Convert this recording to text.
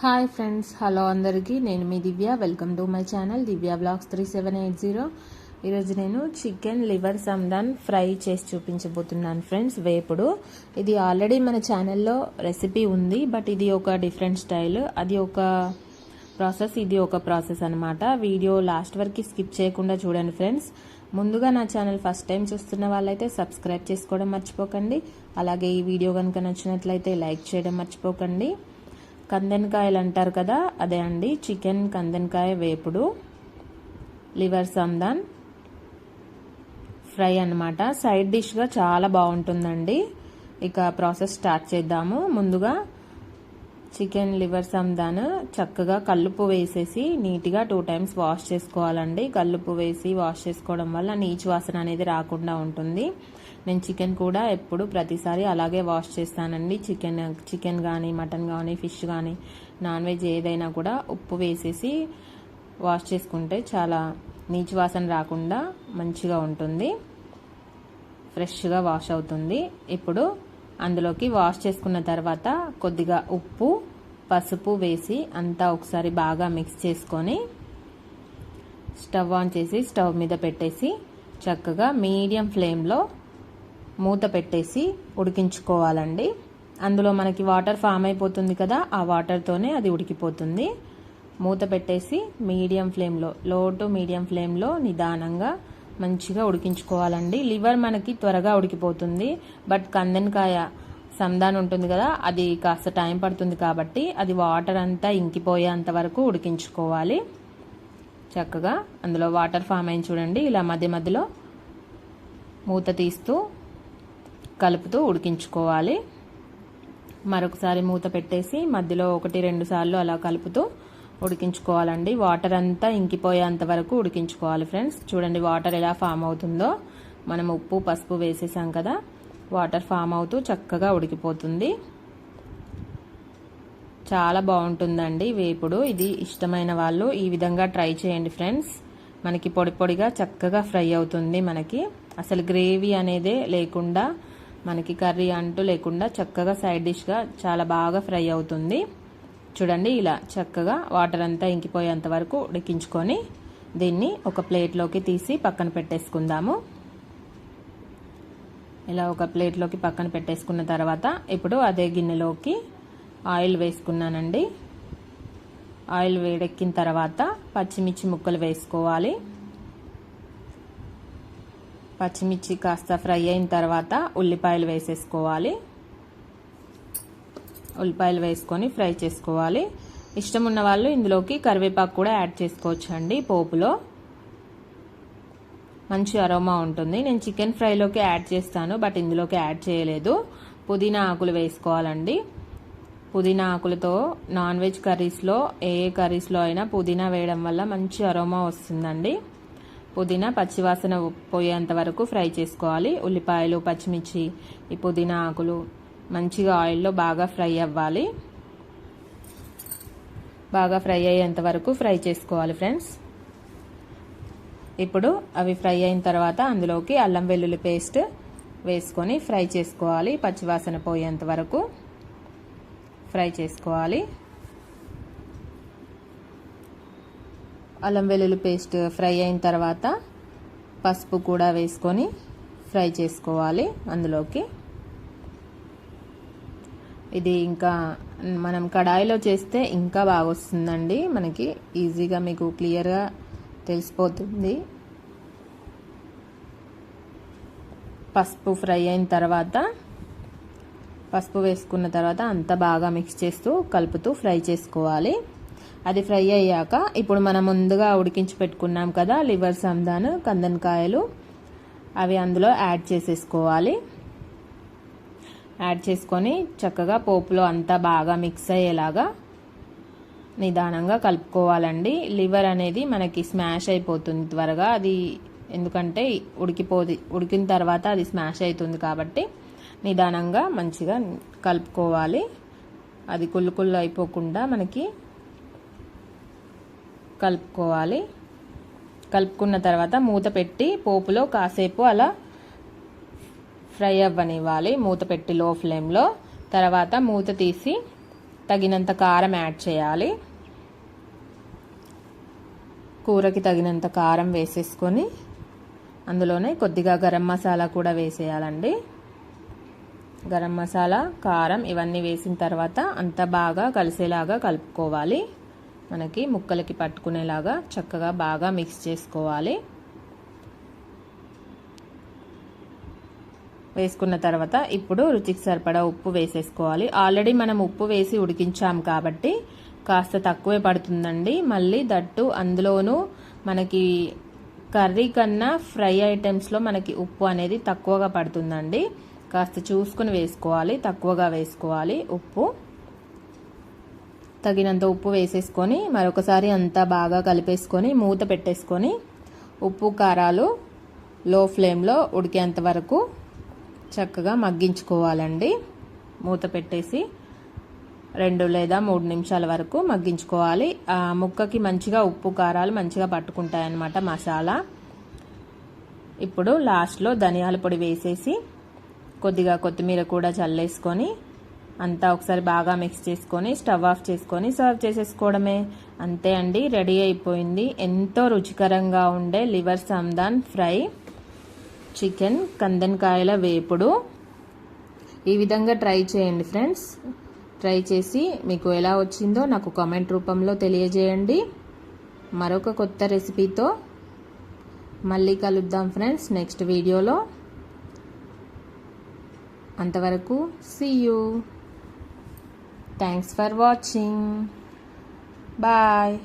Hi friends hello అందరికీ. నేను మీ Divya. Welcome to my channel Divya blogs three seven eight zero ఈరోజు నేను chicken liver సందాన్ fry చేసి చూపించబోతున్నాను ఫ్రెండ్స్ వేపుడు. ఇది ఆల్రెడీ మన ఛానల్లో రెసిపీ ఉంది బట్ ఇది ఒక డిఫరెంట్ స్టైల్ అది ఒక ప్రాసెస్ ఇది ఒక ప్రాసెస్ అనమాట వీడియో లాస్ట్ వరకు స్కిప్ చేయకుండా చూడండి ఫ్రెండ్స్ ముందుగా నా ఛానల్ ఫస్ట్ టైం చూస్తున్న వాళ్ళైతే సబ్స్క్రైబ్ చేసుకోవడం మర్చిపోకండి. అలాగే ఈ వీడియో కనుక నచ్చినట్లయితే లైక్ చేయడం మర్చిపోకండి. కందెనకాయలు అంటారు కదా అదే అండి. చికెన్ కందెనకాయ వేపుడు లివర్ సందాన్ ఫ్రై అనమాట సైడ్ డిష్గా చాలా బాగుంటుందండి. ఇక ప్రాసెస్ స్టార్ట్ చేద్దాము. ముందుగా చికెన్ లివర్ సందాన్ చక్కగా కల్లుపు వేసేసి నీట్గా టూ టైమ్స్ వాష్ చేసుకోవాలండి. కల్లుపు వేసి వాష్ చేసుకోవడం వల్ల నీచు వాసన అనేది రాకుండా ఉంటుంది. నేను చికెన్ కూడా ఎప్పుడు ప్రతిసారి అలాగే వాష్ చేస్తానండి. చికెన్ చికెన్ కానీ మటన్ కానీ ఫిష్ కానీ నాన్ వెజ్ ఏదైనా కూడా ఉప్పు వేసేసి వాష్ చేసుకుంటే చాలా నీచు వాసన రాకుండా మంచిగా ఉంటుంది. ఫ్రెష్గా వాష్ అవుతుంది. ఇప్పుడు అందులోకి వాష్ చేసుకున్న తర్వాత కొద్దిగా ఉప్పు పసుపు వేసి అంతా ఒకసారి బాగా మిక్స్ చేసుకొని స్టవ్ ఆన్ చేసి స్టవ్ మీద పెట్టేసి చక్కగా మీడియం ఫ్లేమ్లో మూత పెట్టేసి ఉడికించుకోవాలండి. అందులో మనకి వాటర్ ఫామ్ అయిపోతుంది కదా ఆ వాటర్తోనే అది ఉడికిపోతుంది. మూత పెట్టేసి మీడియం ఫ్లేమ్లో లో టు మీడియం ఫ్లేమ్లో నిదానంగా మంచిగా ఉడికించుకోవాలండి. లివర్ మనకి త్వరగా ఉడికిపోతుంది. బట్ కందనకాయ సందాన్ ఉంటుంది కదా అది కాస్త టైం పడుతుంది కాబట్టి అది వాటర్ అంతా ఇంకిపోయేంత వరకు ఉడికించుకోవాలి. చక్కగా అందులో వాటర్ ఫామ్ అయింది చూడండి. ఇలా మధ్య మధ్యలో మూత తీస్తూ కలుపుతూ ఉడికించుకోవాలి. మరొకసారి మూత పెట్టేసి మధ్యలో ఒకటి రెండు సార్లు అలా కలుపుతూ ఉడికించుకోవాలండి. వాటర్ అంతా ఇంకిపోయేంత వరకు ఉడికించుకోవాలి ఫ్రెండ్స్. చూడండి వాటర్ ఎలా ఫామ్ అవుతుందో. మనం ఉప్పు పసుపు వేసేసాం కదా. వాటర్ ఫామ్ అవుతూ చక్కగా ఉడికిపోతుంది. చాలా బాగుంటుందండి వేపుడు ఇది ఇష్టమైన వాళ్ళు ఈ విధంగా ట్రై చేయండి ఫ్రెండ్స్. మనకి పొడి పొడిగా చక్కగా ఫ్రై అవుతుంది మనకి. అసలు గ్రేవీ అనేదే లేకుండా మనకి కర్రీ అంటూ లేకుండా చక్కగా సైడ్ డిష్గా చాలా బాగా ఫ్రై అవుతుంది. చూడండి ఇలా చక్కగా వాటర్ అంతా ఇంకిపోయేంత వరకు ఉడికించుకొని దీన్ని ఒక ప్లేట్లోకి తీసి పక్కన పెట్టేసుకుందాము. ఇలా ఒక ప్లేట్లోకి పక్కన పెట్టేసుకున్న తర్వాత ఇప్పుడు అదే గిన్నెలోకి ఆయిల్ వేసుకున్నానండి. ఆయిల్ వేడెక్కిన తర్వాత పచ్చిమిర్చి ముక్కలు వేసుకోవాలి. పచ్చిమిర్చి కాస్త ఫ్రై అయిన తర్వాత ఉల్లిపాయలు వేసేసుకోవాలి. ఉల్లిపాయలు వేసుకొని ఫ్రై చేసుకోవాలి. ఇష్టం ఉన్న వాళ్ళు ఇందులోకి కరివేపాకు కూడా యాడ్ చేసుకోవచ్చు అండి పోపులో. మంచి అరోమా ఉంటుంది. నేను చికెన్ ఫ్రైలోకి యాడ్ చేస్తాను బట్ ఇందులోకి యాడ్ చేయలేదు. పుదీనా ఆకులు వేసుకోవాలండి. పుదీనా ఆకులతో నాన్ వెజ్ కర్రీస్లో ఏ ఏ కర్రీస్లో అయినా పుదీనా వేయడం వల్ల మంచి అరోమా వస్తుందండి. పుదీనా పచ్చివాసన పోయేంత వరకు ఫ్రై చేసుకోవాలి. ఉల్లిపాయలు పచ్చిమిర్చి ఈ పుదీనా ఆకులు మంచిగా ఆయిల్లో బాగా ఫ్రై అవ్వాలి. బాగా ఫ్రై అయ్యేంత వరకు ఫ్రై చేసుకోవాలి ఫ్రెండ్స్. ఇప్పుడు అవి ఫ్రై అయిన తర్వాత అందులోకి అల్లం వెల్లుల్లి పేస్ట్ వేసుకొని ఫ్రై చేసుకోవాలి. పచ్చివాసన పోయేంత వరకు ఫ్రై చేసుకోవాలి. అల్లం వెల్లుల్లి పేస్ట్ ఫ్రై అయిన తర్వాత పసుపు కూడా వేసుకొని ఫ్రై చేసుకోవాలి అందులోకి. ఇది ఇంకా మనం కడాయిలో చేస్తే ఇంకా బాగా వస్తుందండి మనకి ఈజీగా మీకు క్లియర్గా తెలిసిపోతుంది. పసుపు ఫ్రై అయిన తర్వాత పసుపు వేసుకున్న తర్వాత అంతా బాగా మిక్స్ చేస్తూ కలుపుతూ ఫ్రై చేసుకోవాలి. అది ఫ్రై అయ్యాక ఇప్పుడు మనం ముందుగా ఉడికించి పెట్టుకున్నాం కదా లివర్ సందాను కందనకాయలు అవి అందులో యాడ్ చేసేసుకోవాలి. యాడ్ చేసుకొని చక్కగా పోపులో అంతా బాగా మిక్స్ అయ్యేలాగా నిదానంగా కలుపుకోవాలండి. లివర్ అనేది మనకి స్మాష్ అయిపోతుంది త్వరగా. అది ఎందుకంటే ఉడికిపోది ఉడికిన తర్వాత అది స్మాష్ అవుతుంది కాబట్టి నిదానంగా మంచిగా కలుపుకోవాలి. అది కుళ్ళు కుళ్ళు అయిపోకుండా మనకి కలుపుకోవాలి. కలుపుకున్న తర్వాత మూత పెట్టి పోపులో కాసేపు అలా ఫ్రై అవ్వనివ్వాలి మూత పెట్టి లో. ఫ్లేమ్లో తర్వాత మూత తీసి తగినంత కారం యాడ్ చేయాలి. కూరకి తగినంత కారం వేసేసుకొని అందులోనే కొద్దిగా గరం మసాలా కూడా వేసేయాలండి. గరం మసాలా కారం ఇవన్నీ వేసిన తర్వాత అంత బాగా కలిసేలాగా కలుపుకోవాలి. మనకి ముక్కలకి పట్టుకునేలాగా చక్కగా బాగా మిక్స్ చేసుకోవాలి. వేసుకున్న తర్వాత ఇప్పుడు రుచికి సరిపడా ఉప్పు వేసేసుకోవాలి. ఆల్రెడీ మనం ఉప్పు వేసి ఉడికించాం కాబట్టి కాస్త తక్కువే పడుతుందండి. మళ్ళీ దట్టు అందులోనూ మనకి కర్రీ కన్నా ఫ్రై ఐటమ్స్లో మనకి ఉప్పు అనేది తక్కువగా పడుతుందండి. కాస్త చూసుకుని వేసుకోవాలి. తక్కువగా వేసుకోవాలి ఉప్పు. తగినంత ఉప్పు వేసేసుకొని మరొకసారి అంతా బాగా కలిపేసుకొని మూత పెట్టేసుకొని ఉప్పు కారాలు లో ఫ్లేమ్లో ఉడికేంత వరకు చక్కగా మగ్గించుకోవాలండి. మూత పెట్టేసి రెండు లేదా మూడు నిమిషాల వరకు మగ్గించుకోవాలి. ఆ ముక్కకి మంచిగా ఉప్పు కారాలు మంచిగా పట్టుకుంటాయన్నమాట మసాలా. ఇప్పుడు లాస్ట్లో ధనియాల పొడి వేసేసి కొద్దిగా కొత్తిమీర కూడా చల్లేసుకొని అంతా ఒకసారి బాగా మిక్స్ చేసుకొని స్టవ్ ఆఫ్ చేసుకొని సర్వ్ చేసేసుకోవడమే. అంతే అండి రెడీ అయిపోయింది. ఎంతో రుచికరంగా ఉండే లివర్ సందాన్ ఫ్రై. చికెన్ కందనకాయల వేపుడు. ఈ విధంగా ట్రై చేయండి ఫ్రెండ్స్. ట్రై చేసి మీకు ఎలా వచ్చిందో నాకు కామెంట్ రూపంలో తెలియజేయండి. మరొక కొత్త రెసిపీతో మళ్ళీ కలుద్దాం ఫ్రెండ్స్ నెక్స్ట్ వీడియోలో. అంతవరకు see you thanks for watching bye